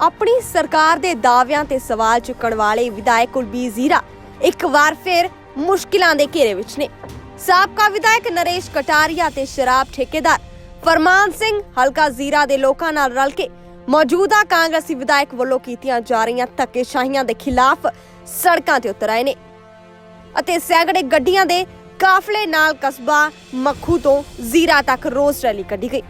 ਆਪਣੀ ਸਰਕਾਰ ਦੇ ਦਾਅਵਿਆਂ ਤੇ ਸਵਾਲ ਚੁੱਕਣ ਵਾਲੇ ਵਿਧਾਇਕ ਕੁਲਬੀਰ ਜ਼ੀਰਾ ਇੱਕ ਵਾਰ ਫਿਰ ਮੁਸ਼ਕਿਲਾਂ ਦੇ ਘੇਰੇ ਵਿੱਚ ਨੇ। ਸਾਬਕਾ ਵਿਧਾਇਕ ਨਰੇਸ਼ ਕਟਾਰੀਆ ਤੇ ਸ਼ਰਾਬ ਠੇਕੇਦਾਰ ਫਰਮਾਨ ਸਿੰਘ ਹਲਕਾ ਜ਼ੀਰਾ ਦੇ ਲੋਕਾਂ ਨਾਲ ਰਲ ਕੇ ਮੌਜੂਦਾ ਕਾਂਗਰਸੀ ਵਿਧਾਇਕ ਵੱਲੋਂ ਕੀਤੀਆਂ ਜਾ ਰਹੀਆਂ ਧੱਕੇਸ਼ਾਹੀਆਂ ਦੇ ਖਿਲਾਫ ਸੜਕਾਂ ਤੇ ਉਤਰ ਆਏ ਨੇ ਅਤੇ ਸੈਂਕੜੇ ਗੱਡੀਆਂ ਦੇ ਕਾਫਲੇ ਨਾਲ ਕਸਬਾ ਮੱਖੂ ਤੋਂ ਜ਼ੀਰਾ ਤੱਕ ਰੋਸ ਰੈਲੀ ਕੱਢੀ ਗਈ।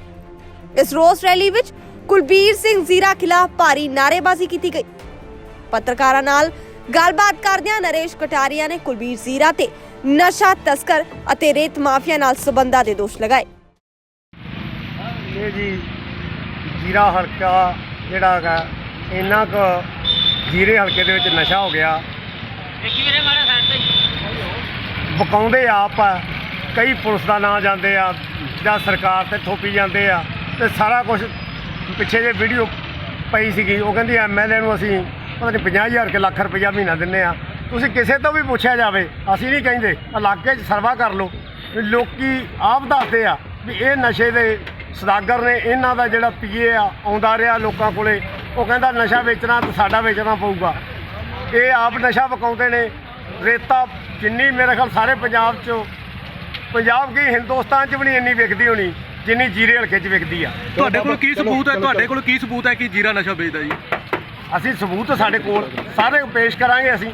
ਇਸ ਰੋਸ ਰੈਲੀ ਵਿੱਚ ਕੁਲਬੀਰ ਸਿੰਘ ਜ਼ੀਰਾ ਖਿਲਾਫ ਭਾਰੀ ਨਾਅਰੇਬਾਜ਼ੀ ਕੀਤੀ ਗਈ। ਪੱਤਰਕਾਰਾਂ ਨਾਲ ਗੱਲਬਾਤ ਕਰਦਿਆਂ ਨਰੇਸ਼ ਕਟਾਰੀਆ ਨੇ ਕੁਲਬੀਰ ਜ਼ੀਰਾ ਤੇ ਨਸ਼ਾ ਤਸਕਰ ਅਤੇ ਰੇਤ ਮਾਫੀਆ ਨਾਲ ਸਬੰਧਾਂ ਦੇ ਦੋਸ਼ ਲਗਾਏ। ਇਹ ਜੀ ਜੀਰਾ ਹਲਕਾ ਜਿਹੜਾ ਹੈਗਾ ਇੰਨਾ ਕੁ ਜੀਰੇ ਹਲਕੇ ਦੇ ਵਿੱਚ ਨਸ਼ਾ ਹੋ ਗਿਆ। ਬਕਾਉਂਦੇ ਆਪ ਆ ਕਈ ਪੁਲਿਸ ਦਾ ਨਾਂ ਜਾਂਦੇ ਆ ਜਾਂ ਸਰਕਾਰ ਤੇ ਥੋਪੀ ਜਾਂਦੇ ਆ ਤੇ ਸਾਰਾ ਕੁਝ ਪਿੱਛੇ ਜੇ ਵੀਡੀਓ ਪਈ ਸੀਗੀ ਉਹ ਕਹਿੰਦੀ ਐਮਐਲਏ ਨੂੰ ਅਸੀਂ ਪਤਾ ਨਹੀਂ 50000 ਕੇ ਲੱਖ ਰੁਪਈਆ ਮਹੀਨਾ ਦਿੰਨੇ ਆ। ਤੁਸੀਂ ਕਿਸੇ ਤੋਂ ਵੀ ਪੁੱਛਿਆ ਜਾਵੇ ਅਸੀਂ ਨਹੀਂ ਕਹਿੰਦੇ ਇਲਾਕੇ 'ਚ ਸਰਵਾ ਕਰ ਲਓ। ਲੋਕੀ ਆਪ ਦੱਸਦੇ ਆ ਵੀ ਇਹ ਨਸ਼ੇ ਦੇ ਸਦਾਗਰ ਨੇ ਇਹਨਾਂ ਦਾ ਜਿਹੜਾ ਪੀਏ ਆ ਆਉਂਦਾ ਰਿਹਾ ਲੋਕਾਂ ਕੋਲੇ। ਉਹ ਕਹਿੰਦਾ ਨਸ਼ਾ ਵੇਚਣਾ ਤੇ ਸਾਡਾ ਵੇਚਣਾ ਪਊਗਾ। ਇਹ ਆਪ ਨਸ਼ਾ ਵਕਾਉਂਦੇ ਨੇ। ਰੇਤਾ ਜਿੰਨੀ ਮੇਰੇ ਖਿਆਲ ਸਾਰੇ ਪੰਜਾਬ 'ਚ ਪੰਜਾਬ ਕੀ ਹਿੰਦੁਸਤਾਨ 'ਚ ਵੀ ਨਹੀਂ ਇੰਨੀ ਵਿਕਦੀ ਹੋਣੀ ਜਿੰਨੀ ਜੀਰੇ ਹਲਕੇ 'ਚ ਵਿਕਦੀ ਆ। ਤੁਹਾਡੇ ਕੋਲ ਕੀ ਸਬੂਤ ਹੈ? ਤੁਹਾਡੇ ਕੋਲ ਕੀ ਸਬੂਤ ਹੈ ਕਿ ਜੀਰਾ ਨਸ਼ਾ ਵੇਚਦਾ ਜੀ? ਅਸੀਂ ਸਬੂਤ ਸਾਡੇ ਕੋਲ ਸਾਰੇ ਪੇਸ਼ ਕਰਾਂਗੇ ਅਸੀਂ।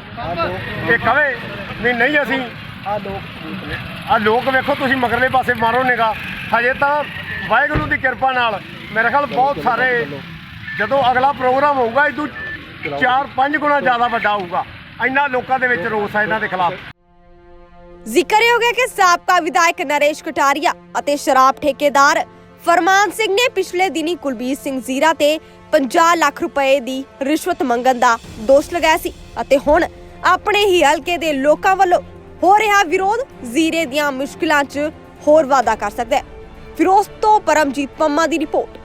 ਇਹ ਕਵੇ ਵੀ ਨਹੀਂ ਅਸੀਂ। ਆ ਲੋਕ ਆ ਲੋਕ ਵੇਖੋ ਤੁਸੀਂ ਮਗਰਲੇ ਪਾਸੇ ਮਾਰੋ ਨਿਗਾ ਹਜੇ ਤਾਂ ਵਾਹਿਗੁਰੂ ਦੀ ਕਿਰਪਾ ਨਾਲ। ਮੇਰੇ ਖਿਆਲ ਬਹੁਤ ਸਾਰੇ ਜਦੋਂ ਅਗਲਾ ਪ੍ਰੋਗਰਾਮ ਹੋਊਗਾ ਇਦੋਂ 4-5 ਗੁਣਾ ਜ਼ਿਆਦਾ ਵੱਡਾ ਹੋਊਗਾ। ਇੰਨਾ ਲੋਕਾਂ ਦੇ ਵਿੱਚ ਰੋਸ ਹੈ ਇਹਨਾਂ ਦੇ ਖਿਲਾਫ। ਜ਼ਿਕਰਯੋਗ ਹੈ ਕਿ ਸਾਬਕਾ ਵਿਧਾਇਕ ਨਰੇਸ਼ ਕਟਾਰੀਆ ਅਤੇ ਸ਼ਰਾਬ ਠੇਕੇਦਾਰ ਫਰਮਾਨ ਸਿੰਘ ਨੇ ਪਿਛਲੇ ਦਿਨੀ ਕੁਲਬੀਰ ਸਿੰਘ ਜ਼ੀਰਾ ਤੇ 50 ਲੱਖ ਰੁਪਏ ਦੀ ਰਿਸ਼ਵਤ ਮੰਗਣ ਦਾ ਦੋਸ਼ ਲਗਾਇਆ ਸੀ ਅਤੇ ਹੁਣ ਆਪਣੇ ਹੀ ਹਲਕੇ ਦੇ ਲੋਕਾਂ ਵੱਲੋਂ ਹੋ ਰਿਹਾ ਵਿਰੋਧ ਜ਼ੀਰੇ ਦੀਆਂ ਮੁਸ਼ਕਲਾਂ 'ਚ ਹੋਰ ਵਾਧਾ ਕਰ ਸਕਦਾ ਹੈ। ਫਿਰੋਜ਼ ਤੋਂ ਪਰਮਜੀਤ ਪੰਮਾ ਦੀ ਰਿਪੋਰਟ।